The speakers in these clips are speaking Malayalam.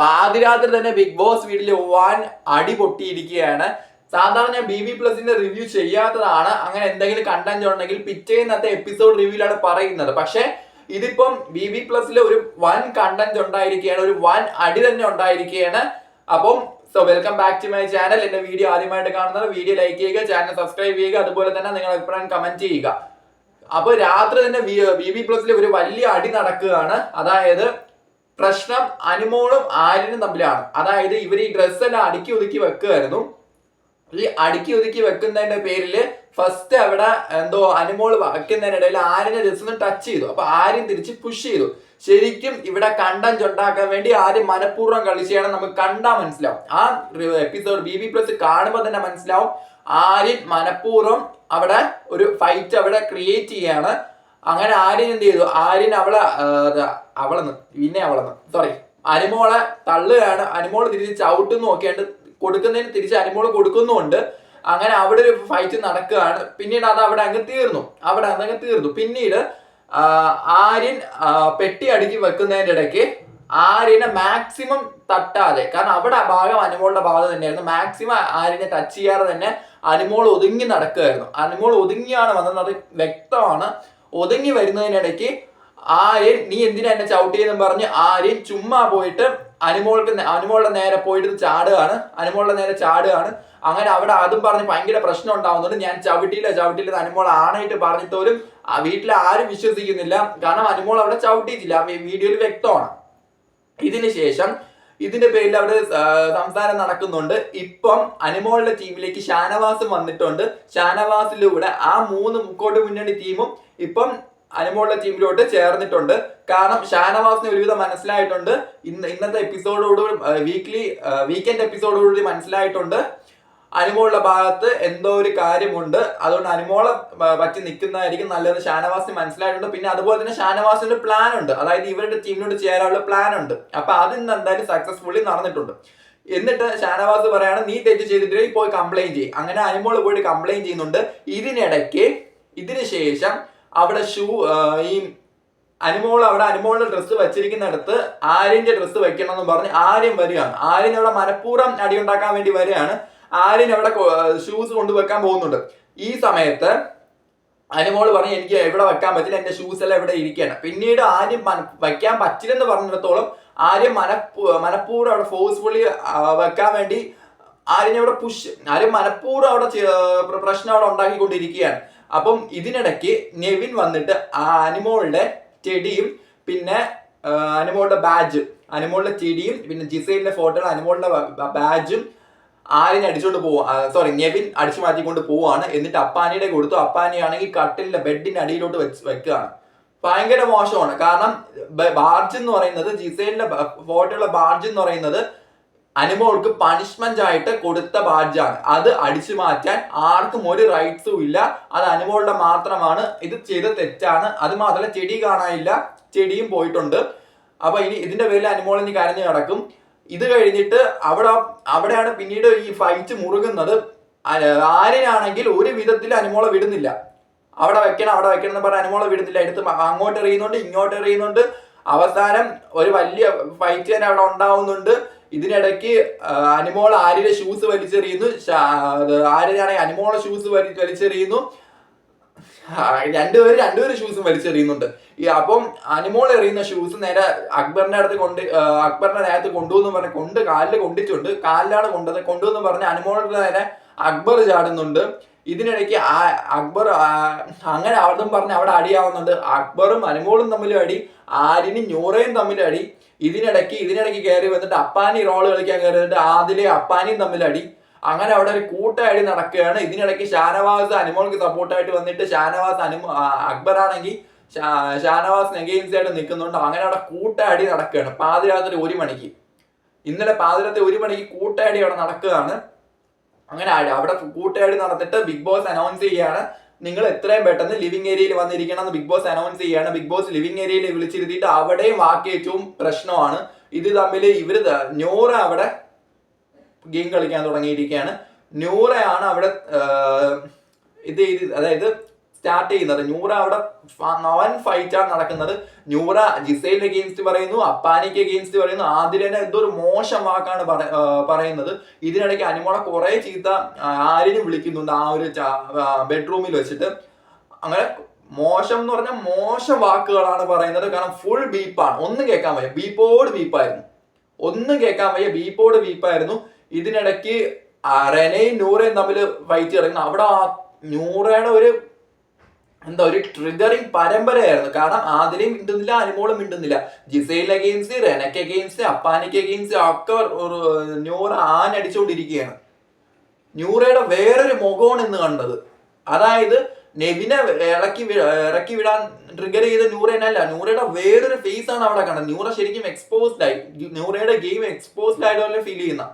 പാതിരാത്രി തന്നെ ബിഗ് ബോസ് വീട്ടിൽ വൻ അടി പൊട്ടിയിരിക്കുകയാണ്. സാധാരണ ഞാൻ ബി ബി പ്ലസിന്റെ റിവ്യൂ ചെയ്യാത്തതാണ്. അങ്ങനെ എന്തെങ്കിലും കണ്ടന്റ് ഉണ്ടെങ്കിൽ പിറ്റേന്നത്തെ എപ്പിസോഡ് റിവ്യൂലാണ് പറയുന്നത്. പക്ഷെ ഇതിപ്പം ബി ബി പ്ലസിൽ ഒരു വൻ കണ്ടന്റ് ഉണ്ടായിരിക്കുകയാണ്. ഒരു വൻ അടി തന്നെ ഉണ്ടായിരിക്കുകയാണ്. അപ്പം so welcome back to my channel എന്റെ വീഡിയോ ആദ്യമായിട്ട് കാണുന്നത് വീഡിയോ ലൈക്ക് ചെയ്യുക ചാനൽ സബ്സ്ക്രൈബ് ചെയ്യുക. അതുപോലെ തന്നെ നിങ്ങൾ അഭിപ്രായം കമന്റ് ചെയ്യുക. അപ്പൊ രാത്രി തന്നെ ബി ബി പ്ലസിൽ ഒരു വലിയ അടി നടക്കുകയാണ്. അതായത് പ്രശ്നം അനുമോളും ആര്യനും തമ്മിലാണ്. അതായത് ഇവർ ഈ ഡ്രസ്സ് എല്ലാം അടുക്കി ഒതുക്കി വെക്കുമായിരുന്നു ഈ അടുക്കി ഒതുക്കി വെക്കുന്നതിന്റെ പേരിൽ ഫസ്റ്റ് അവിടെ എന്തോ അനുമോൾ വയ്ക്കുന്നതിനിടയിൽ ആര്യനെ ഒന്ന് ടച്ച് ചെയ്തു. അപ്പൊ ആര്യൻ തിരിച്ച് പുഷ് ചെയ്തു. ശരിക്കും ഇവിടെ കണ്ടം ചൊണ്ടാക്കാൻ വേണ്ടി ആര്യം മനഃപൂർവം കളിച്ചാണ് നമുക്ക് കണ്ടാൽ മനസ്സിലാവും. ആ എപ്പിസോഡ് ബി ബി പ്ലസ് കാണുമ്പോൾ തന്നെ മനസ്സിലാവും. ആര്യൻ മനഃപൂർവം അവിടെ ഒരു ഫൈറ്റ് അവിടെ ക്രിയേറ്റ് ചെയ്യാണ്. അങ്ങനെ ആര്യൻ എന്ത് ചെയ്തു? ആര്യൻ അവളെ അവളെന്ന് പിന്നെ അവളെന്ന് സോറി അനുമോളെ തള്ളുകയാണ്. അനുമോൾ തിരിച്ച് ചവിട്ടുന്നു നോക്കിയാണ്ട് കൊടുക്കുന്നതിന് തിരിച്ച് അനുമോൾ കൊടുക്കുന്നുണ്ട് അങ്ങനെ അവിടെ ഒരു ഫൈറ്റ് നടക്കുകയാണ്. പിന്നീട് അത് അവിടെ അങ്ങ് തീർന്നു. അവിടെ അതങ്ങ് തീർന്നു. പിന്നീട് ആര്യൻ പെട്ടി അടുക്കി വെക്കുന്നതിന്റെ ഇടയ്ക്ക് ആര്യനെ മാക്സിമം തട്ടാതെ കാരണം അവിടെ ഭാഗം അനുമോളുടെ ഭാഗം തന്നെയായിരുന്നു. മാക്സിമം ആര്യനെ ടച്ച് ചെയ്യാതെ തന്നെ അനുമോൾ ഒതുങ്ങി നടക്കുകയായിരുന്നു. അനുമോൾ ഒതുങ്ങിയാണ് വന്നത്. അത് വ്യക്തമാണ്. ഒതുങ്ങി വരുന്നതിനിടയ്ക്ക് ആര്യൻ നീ എന്തിനാ എന്നെ ചവിട്ടിയെന്നും പറഞ്ഞ് ആര്യൻ ചുമ്മാ പോയിട്ട് അനുമോൾക്ക് അനുമോളുടെ നേരെ പോയിട്ട് ചാടുകയാണ്. അനുമോളുടെ നേരെ ചാടുകയാണ്. അങ്ങനെ അവിടെ അതും പറഞ്ഞ് ഭയങ്കര പ്രശ്നം ഉണ്ടാവുന്നുണ്ട്. ഞാൻ ചവിട്ടിയില്ല ചവിട്ടിയില്ല അനുമോൾ ആണായിട്ട് പറഞ്ഞിട്ടോലും ആ വീട്ടിൽ ആരും വിശ്വസിക്കുന്നില്ല. കാരണം അനുമോൾ അവിടെ ചവിട്ടിയിട്ടില്ല. വീഡിയോയിൽ വ്യക്തമാണ്. ഇതിന് ശേഷം ഇതിന്റെ പേരിൽ അവിടെ സംസാരം നടക്കുന്നുണ്ട്. ഇപ്പം അനുമോളുടെ ടീമിലേക്ക് ഷാനവാസും വന്നിട്ടുണ്ട്. ഷാനവാസിലൂടെ ആ മൂന്ന് മുക്കോട്ട് മുന്നണി ടീമും ഇപ്പം അനുമോളുടെ ടീമിലോട്ട് ചേർന്നിട്ടുണ്ട്. കാരണം ഷാനവാസിന് ഒരുവിധം മനസ്സിലായിട്ടുണ്ട്. ഇന്ന് ഇന്നത്തെ എപ്പിസോഡോടുകൂടി വീക്ക്ലി വീക്കെൻഡ് എപ്പിസോഡോടുകൂടി മനസ്സിലായിട്ടുണ്ട്. അനുമോളുടെ ഭാഗത്ത് എന്തോ ഒരു കാര്യമുണ്ട്. അതുകൊണ്ട് അനുമോളെ പറ്റി നിൽക്കുന്നതായിരിക്കും നല്ലത് ഷാനവാസിന് മനസ്സിലായിട്ടുണ്ട്. പിന്നെ അതുപോലെ തന്നെ ഷാനവാസിന്റെ പ്ലാൻ ഉണ്ട് അതായത് ഇവരുടെ ടീമിനോട് ചേരാനുള്ള പ്ലാൻ ഉണ്ട് അപ്പൊ അത് ഇന്ന് എന്തായാലും സക്സസ്ഫുള്ളി നടന്നിട്ടുണ്ട്. എന്നിട്ട് ഷാനവാസ് പറയാണ് നീ തെറ്റ് ചെയ്തിട്ട് പോയി കംപ്ലൈന്റ് ചെയ്യും. അങ്ങനെ അനുമോൾ പോയിട്ട് കംപ്ലൈന്റ് ചെയ്യുന്നുണ്ട്. ഇതിനിടയ്ക്ക് ഇതിന് ശേഷം അവിടെ ഷൂ ഈ അനുമോൾ അവിടെ അനുമോളുടെ ഡ്രസ്സ് വെച്ചിരിക്കുന്നിടത്ത് ആര്യന്റെ ഡ്രസ്സ് വെക്കണം എന്ന് പറഞ്ഞ് ആര്യം വരികയാണ്. ആര്യൻ അവിടെ മനഃപൂർവം അടിയുണ്ടാക്കാൻ വേണ്ടി വരികയാണ്. ആര്യൻ അവിടെ ഷൂസ് കൊണ്ടുവെക്കാൻ പോകുന്നുണ്ട്. ഈ സമയത്ത് അനുമോൾ പറഞ്ഞു എനിക്ക് എവിടെ വെക്കാൻ പറ്റില്ല എന്റെ ഷൂസ് എല്ലാം ഇവിടെ ഇരിക്കുകയാണ്. പിന്നീട് ആര്യം വയ്ക്കാൻ പറ്റില്ല പറ്റില്ലെന്ന് പറഞ്ഞിടത്തോളം ആര്യം മനപ്പൂ മനഃപൂർവം അവിടെ ഫോഴ്സ്ഫുള്ളി വെക്കാൻ വേണ്ടി ആര്യനെ അവിടെ പുഷ് ആര്യം മനഃപൂർവം അവിടെ പ്രശ്നം അവിടെ ഉണ്ടാക്കിക്കൊണ്ടിരിക്കുകയാണ്. അപ്പം ഇതിനിടയ്ക്ക് നെവിൻ വന്നിട്ട് ആ അനിമോളുടെ ചെടിയും പിന്നെ അനിമോളുടെ ബാജും അനിമോളുടെ ചെടിയും പിന്നെ ജിസൈലിന്റെ ഫോട്ടോ അനിമോളുടെ ബാജും ആര്യനെ അടിച്ചുകൊണ്ട് പോവാ സോറി നെവിൻ അടിച്ചു മാറ്റിക്കൊണ്ട് പോവാണ്. എന്നിട്ട് അപ്പാനിയുടെ കൊടുത്തു. അപ്പാനിയാണെങ്കിൽ കട്ടിലിന്റെ ബെഡിന്റെ അടിയിലോട്ട് വെച്ച് വെക്കുകയാണ്. ഭയങ്കര മോശമാണ്. കാരണം ബാർജ് എന്ന് പറയുന്നത് ജിസൈലിന്റെ ഫോട്ടോയുള്ള ബാർജ് എന്ന് പറയുന്നത് അനുമോൾക്ക് പണിഷ്മെന്റ് ആയിട്ട് കൊടുത്ത ബാഡ്ജാണ് അത് അടിച്ചു മാറ്റാൻ ആർക്കും ഒരു റൈറ്റ്സും ഇല്ല. അത് അനുമോളുടെ മാത്രമാണ്. ഇത് ചെയ്ത തെറ്റാണ്. അത് മാത്രമല്ല ചെടി കാണാനില്ല. ചെടിയും പോയിട്ടുണ്ട്. അപ്പൊ ഇനി ഇതിന്റെ പേരിൽ അനുമോൾ ഇനി കരഞ്ഞു കിടക്കും ഇത് കഴിഞ്ഞിട്ട് അവിടെ അവിടെയാണ് പിന്നീട് ഈ ഫൈറ്റ് മുറുകുന്നത്. ആര്യനാണെങ്കിൽ ഒരു വിധത്തിൽ അനുമോള വിടുന്നില്ല. അവിടെ വെക്കണം അവിടെ വെക്കണം എന്ന് പറഞ്ഞ അനുമോള വിടുന്നില്ല. എടുത്ത് അങ്ങോട്ട് എറിയുന്നുണ്ട് ഇങ്ങോട്ട് എറിയുന്നുണ്ട്. അവസാനം ഒരു വലിയ ഫൈറ്റ് തന്നെ അവിടെ ഉണ്ടാവുന്നുണ്ട്. ഇതിനിടയ്ക്ക് അനുമോള ആര്യയുടെ ഷൂസ് വലിച്ചെറിയുന്നു. ആര്യനാണെങ്കിൽ അനുമോള ഷൂസ് വലി വലിച്ചെറിയുന്നു. രണ്ടുപേരും രണ്ടുപേരും ഷൂസും വലിച്ചെറിയുന്നുണ്ട് ഈ അപ്പം അനിമോൾ എറിയുന്ന ഷൂസ് നേരെ അക്ബറിന്റെ അടുത്ത് കൊണ്ട് അക്ബറിന്റെ നേരത്ത് കൊണ്ടുവന്ന് പറഞ്ഞ് കൊണ്ട് കാലിൽ കൊണ്ടിട്ടുണ്ട്. കാലിലാണ് കൊണ്ടത്. കൊണ്ടുവന്ന് പറഞ്ഞ് അനിമോളുടെ നേരെ അക്ബർ ചാടുന്നുണ്ട്. ഇതിനിടയ്ക്ക് ആ അക്ബർ അങ്ങനെ അവിടും പറഞ്ഞ് അവിടെ അടിയാവുന്നുണ്ട്. അക്ബറും അനുമോളും തമ്മിലും അടി ആര്യനും ഞൂറയും തമ്മിലും അടി. ഇതിനിടയ്ക്ക് ഇതിനിടയ്ക്ക് കയറി വന്നിട്ട് അപ്പാനി റോൾ കളിക്കാൻ കയറി വന്നിട്ട് ആദിലെ അപ്പാനിയും തമ്മിൽ അടി. അങ്ങനെ അവിടെ ഒരു കൂട്ടയടി നടക്കുകയാണ്. ഇതിനിടയ്ക്ക് ഷാനവാസ് അനുമോൾക്ക് സപ്പോർട്ടായിട്ട് വന്നിട്ട് ഷാനവാസ് അനുമോ അക്ബറാണെങ്കിൽ ഷാനവാസ് എഗെയിൻസ്റ്റ് ആയിട്ട് നിൽക്കുന്നുണ്ട്. അങ്ങനെ അവിടെ കൂട്ടയടി നടക്കുകയാണ്. പാതിരാത്രി ഒരു മണിക്ക്. ഇന്നലെ പാതിരാത്രി ഒരു മണിക്ക് കൂട്ടയടി അവിടെ നടക്കുകയാണ്. അങ്ങനെ അവിടെ കൂട്ടയടി നടന്നിട്ട് ബിഗ് ബോസ് അനൗൺസ് ചെയ്യാണ് നിങ്ങൾ എത്രയും പെട്ടെന്ന് ലിവിംഗ് ഏരിയയിൽ വന്നിരിക്കണം എന്ന് ബിഗ് ബോസ് അനൗൺസ് ചെയ്യാണ് ബിഗ് ബോസ് ലിവിംഗ് ഏരിയയിൽ വിളിച്ചിരുത്തിയിട്ട് അവിടെയും വാക്കേറ്റവും പ്രശ്നമാണ് ഇത് തമ്മിൽ ഇവർ ന്യൂറ അവിടെ ഗെയിം കളിക്കാൻ തുടങ്ങിയിരിക്കുകയാണ്. നൂറയാണ് അവിടെ ഇത് അതായത് സ്റ്റാർട്ട് ചെയ്യുന്നത്. ന്യൂറ അവിടെ നവൻ ഫൈറ്റാണ് നടക്കുന്നത്. ന്യൂറ ജിസൈലിന് അഗെയിൻസ്റ്റ് പറയുന്നു അപ്പാനിക്ക് അഗെയിൻസ്റ്റ് പറയുന്നു. ആദിലനെ എന്തോ ഒരു മോശം വാക്കാണ് പറയുന്നത്. ഇതിനിടയ്ക്ക് അനുമോളെ കുറെ ചീത്ത ആരിനും വിളിക്കുന്നുണ്ട് ആ ഒരു ബെഡ്റൂമിൽ വെച്ചിട്ട്. അങ്ങനെ മോശം എന്ന് പറഞ്ഞാൽ മോശം വാക്കുകളാണ് പറയുന്നത്. കാരണം ഫുൾ ബീപ്പാണ് ഒന്നും കേൾക്കാൻ വയ്യ. ബീപ്പോട് ബീപ്പായിരുന്നു ഒന്നും കേൾക്കാൻ വയ്യ. ബീപ്പോട് ബീപ്പായിരുന്നു ഇതിനിടയ്ക്ക് റെനയും നൂറയും തമ്മിൽ ഫൈറ്റ് കിടക്കുന്നു അവിടെ ആ നൂറയുടെ ഒരു എന്താ ഒരു ട്രിഗറിങ് പരമ്പരയായിരുന്നു. കാരണം ആദിലയും മിണ്ടുന്നില്ല അനുമോളും മിണ്ടുന്നില്ല. ജിസൈൽ അഗെയിൻസ്റ്റ് റെനക്ക് അഗെയിൻസ്റ്റ് അപ്പാനിക്ക് അഗെയിൻസ്റ്റ് ഒക്കെ നൂറ ആനടിച്ചുകൊണ്ടിരിക്കുകയാണ് നൂറയുടെ വേറൊരു മുഖമാണ് ഇന്ന് കണ്ടത്. അതായത് നെവിനെ ഇളക്കി ഇറക്കി വിടാൻ ട്രിഗർ ചെയ്ത നൂറേനല്ല നൂറയുടെ വേറൊരു ഫേസ് ആണ് അവിടെ കണ്ടത്. നൂറ ശരിക്കും എക്സ്പോസ്ഡ് ആയി. നൂറയുടെ ഗെയിം എക്സ്പോസ്ഡ് ആയതുപോലെ ഫീൽ ചെയ്യുന്ന.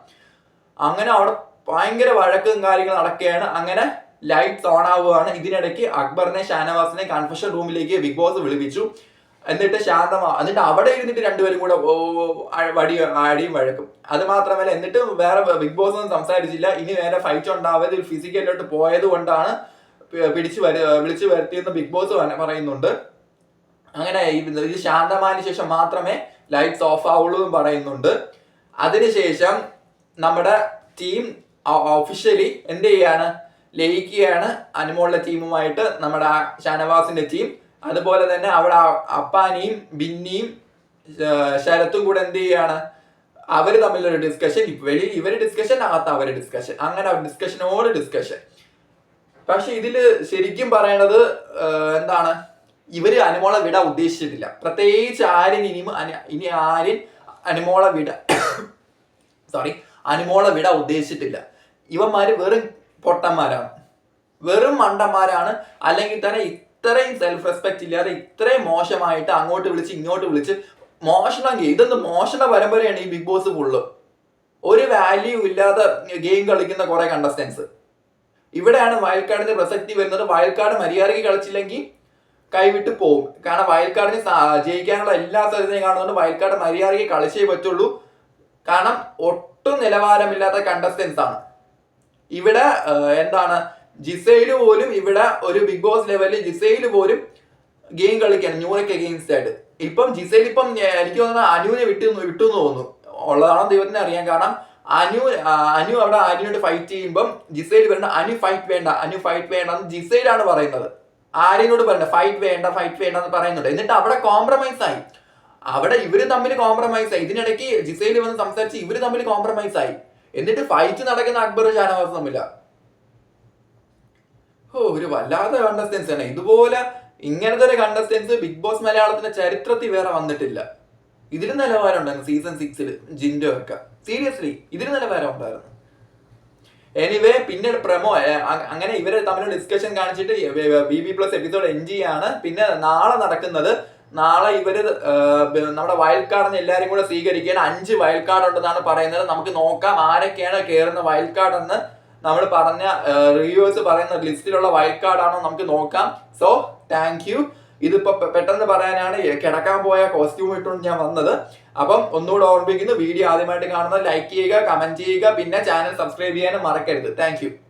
അങ്ങനെ അവിടെ ഭയങ്കര വഴക്കും കാര്യങ്ങൾ നടക്കുകയാണ്. അങ്ങനെ ലൈറ്റ്സ് ഓൺ ആവുകയാണ്. ഇതിനിടയ്ക്ക് അക്ബറിനെ ഷാനവാസിനെ കൺഫഷൻ റൂമിലേക്ക് ബിഗ് ബോസ് വിളിപ്പിച്ചു. എന്നിട്ട് ശാന്തമാ എന്നിട്ട് അവിടെ ഇരുന്നിട്ട് രണ്ടുപേരും കൂടെ വടി അടിയും വഴക്കും. അത് മാത്രമല്ല എന്നിട്ട് വേറെ ബിഗ് ബോസ് ഒന്നും സംസാരിച്ചില്ല. ഇനി വേറെ ഫൈറ്റ് ഉണ്ടാവാതെ ഫിസിക്കലോട്ട് പോയത് കൊണ്ടാണ് പിടിച്ചു വരു വിളിച്ചു വരുത്തിയെന്ന് ബിഗ് ബോസ് പറയുന്നുണ്ട്. അങ്ങനെ ഇത് ശാന്തമായതിനു ശേഷം മാത്രമേ ലൈറ്റ്സ് ഓഫ് ആവുള്ളൂ എന്ന് പറയുന്നുണ്ട്. അതിനുശേഷം നമ്മുടെ ടീം ഒഫീഷ്യലി എന്ത് ചെയ്യാണ്? ലയിക്കുകയാണ്. അനുമോളുടെ ടീമുമായിട്ട് നമ്മുടെ ഷാനവാസിന്റെ ടീം അതുപോലെ തന്നെ അവിടെ അപ്പാനിയും ബിന്നിയും ശരത്തും കൂടെ എന്ത് ചെയ്യാണ്? അവർ തമ്മിലൊരു ഡിസ്കഷൻ വെളി ഇവർ ഡിസ്കഷൻ അകത്ത് അവർ ഡിസ്കഷൻ അങ്ങനെ ഡിസ്കഷനോട് ഡിസ്കഷൻ പക്ഷെ ഇതിൽ ശരിക്കും പറയണത് എന്താണ്? ഇവർ അനുമോളെ വിട ഉദ്ദേശിച്ചിട്ടില്ല. പ്രത്യേകിച്ച് ആര്യൻ ഇനി ഇനി ആര്യൻ അനുമോളെ വിട സോറി അനുമോളെ വിടാൻ ഉദ്ദേശിച്ചിട്ടില്ല. ഇവന്മാര് വെറും പൊട്ടന്മാരാണ്. വെറും മണ്ടന്മാരാണ്. അല്ലെങ്കിൽ തന്നെ ഇത്രയും സെൽഫ് റെസ്പെക്ട് ഇല്ലാതെ ഇത്രയും മോശമായിട്ട് അങ്ങോട്ട് വിളിച്ച് ഇങ്ങോട്ട് വിളിച്ച് മോഷണം ഇതൊന്നും മോഷണ പരമ്പരയാണ് ഈ ബിഗ് ബോസ് ഫുള്ള് ഒരു വാല്യൂ ഇല്ലാതെ ഗെയിം കളിക്കുന്ന കുറെ കണ്ടസ്റ്റൻസ് ഇവിടെയാണ് വയൽക്കാടിന്റെ പ്രസക്തി വരുന്നത്. വയൽക്കാട് മര്യാദയ്ക്ക് കളിച്ചില്ലെങ്കിൽ കൈവിട്ട് പോകും കാരണം വയൽക്കാടിന് ജയിക്കാനുള്ള എല്ലാ സാധ്യതയും കാണുന്നതുകൊണ്ട് വയൽക്കാട് മര്യാദയ്ക്ക് കളിച്ചേ പറ്റുള്ളൂ. കാരണം ഒട്ടും നിലവാരമില്ലാത്ത കണ്ടസ്റ്റൻസ് ആണ്. ഇവിടെ എന്താണ് ജിസയിൽ പോലും ഇവിടെ ഒരു ബിഗ് ബോസ് ലെവലിൽ ജിസയിൽ പോലും ഗെയിം കളിക്കാണ് ന്യൂറയ്ക്ക് അഗെയിൻസ്റ്റ് ആയിട്ട്. ഇപ്പം ജിസയിൽ ഇപ്പം എനിക്ക് തോന്നുന്നത് അനുവിനെ വിട്ടു വിട്ടു എന്ന് തോന്നുന്നു. ഉള്ളതാണോ ദൈവത്തിന് അറിയാൻ കാരണം അനു അനു അവിടെ അനുവിനോട് ഫൈറ്റ് ചെയ്യുമ്പം ജിസയിൽ പറയുന്നത് അനു ഫൈറ്റ് വേണ്ട അനു ഫൈറ്റ് വേണ്ട എന്ന് ജിസയിലാണ് പറയുന്നത്. ആര്യനോട് പറയുന്നത് ഫൈറ്റ് വേണ്ട ഫൈറ്റ് വേണ്ട എന്ന് പറയുന്നുണ്ട്. എന്നിട്ട് അവിടെ കോംപ്രമൈസ് ആയി. അവിടെ ഇവർ തമ്മിൽ കോംപ്രമൈസ് ആയി. ഇതിനിടയ്ക്ക് ജിസയിൽ വന്ന് സംസാരിച്ച് ഇവർ തമ്മിൽ കോംപ്രമൈസ് ആയി. എന്നിട്ട് ഫൈറ്റ് നടക്കുന്ന അക്ബർ ഷാനവാസ് തമ്മില. ഓ ഒരു വല്ലാത്ത കണ്ടസ്റ്റൻസ് ആണ്. ഇതുപോലെ ഇങ്ങനത്തെ ഒരു കണ്ടസ്റ്റൻസ് ബിഗ് ബോസ് മലയാളത്തിന്റെ ചരിത്രത്തിൽ വേറെ വന്നിട്ടില്ല. ഇതിന് നിലവാരം ഉണ്ടായിരുന്നു സീസൺ സിക്സിൽ ജിൻഡോ ഒക്കെ. സീരിയസ്ലി ഇതിന് നിലവാരം ഉണ്ടായിരുന്നു. എനിവേ പിന്നെ പ്രമോ അങ്ങനെ ഇവരെ തമ്മിൽ ഡിസ്കഷൻ കാണിച്ചിട്ട് B B plus episode N G ആണ് പിന്നെ നാളെ നടക്കുന്നത് നാളെ ഇവർ നമ്മുടെ ബ- നമ്മുടെ എല്ലാവരും കൂടെ സ്വീകരിക്കുകയാണ് അഞ്ച് വയൽക്കാട് ഉണ്ടെന്നാണ് പറയുന്നത്. നമുക്ക് നോക്കാം ആരൊക്കെയാണ് കയറുന്ന വയൽക്കാട് എന്ന്. നമ്മൾ പറഞ്ഞ റിവ്യൂസ് പറയുന്ന ലിസ്റ്റിലുള്ള വയൽക്കാടാണോ നമുക്ക് നോക്കാം. സോ താങ്ക് യു ഇതിപ്പോ പെട്ടെന്ന് പറയാനാണ് കിടക്കാൻ പോയ കോസ്റ്റ്യൂം ഇട്ടുകൊണ്ട് ഞാൻ വന്നത്. അപ്പം ഒന്നുകൂടെ ഓർമ്മിപ്പിക്കുന്നു വീഡിയോ ആദ്യമായിട്ട് കാണുന്നത് ലൈക്ക് ചെയ്യുക കമന്റ് ചെയ്യുക പിന്നെ ചാനൽ സബ്സ്ക്രൈബ് ചെയ്യാനും മറക്കരുത്. താങ്ക്